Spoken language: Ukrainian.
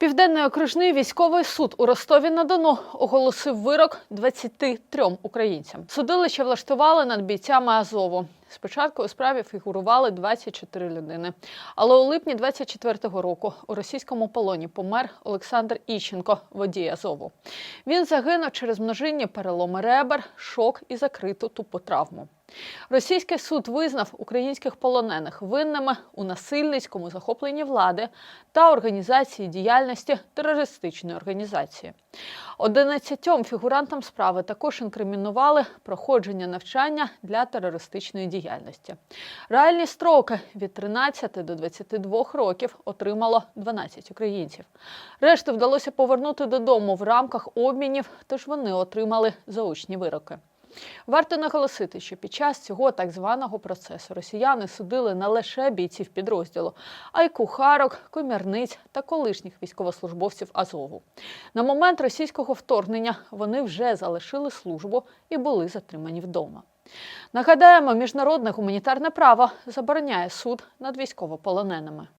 Південний окружний військовий суд у Ростові на Дону оголосив вирок 23 українцям. Судилище влаштували над бійцями Азову. Спочатку у справі фігурували 24 людини. Але у липні 24-го року у російському полоні помер Олександр Іщенко, водій Азову. Він загинув через множинні переломи ребер, шок і закриту тупотравму. Російський суд визнав українських полонених винними у насильницькому захопленні влади та організації діяльності терористичної організації. Одинадцятьом фігурантам справи також інкримінували проходження навчання для терористичної діяльності. Реальні строки від 13 до 22 років отримало 12 українців. Решту вдалося повернути додому в рамках обмінів, тож вони отримали заочні вироки. Варто наголосити, що під час цього так званого процесу росіяни судили не лише бійців підрозділу, а й кухарок, комірниць та колишніх військовослужбовців Азову. На момент російського вторгнення вони вже залишили службу і були затримані вдома. Нагадаємо, міжнародне гуманітарне право забороняє суд над військовополоненими.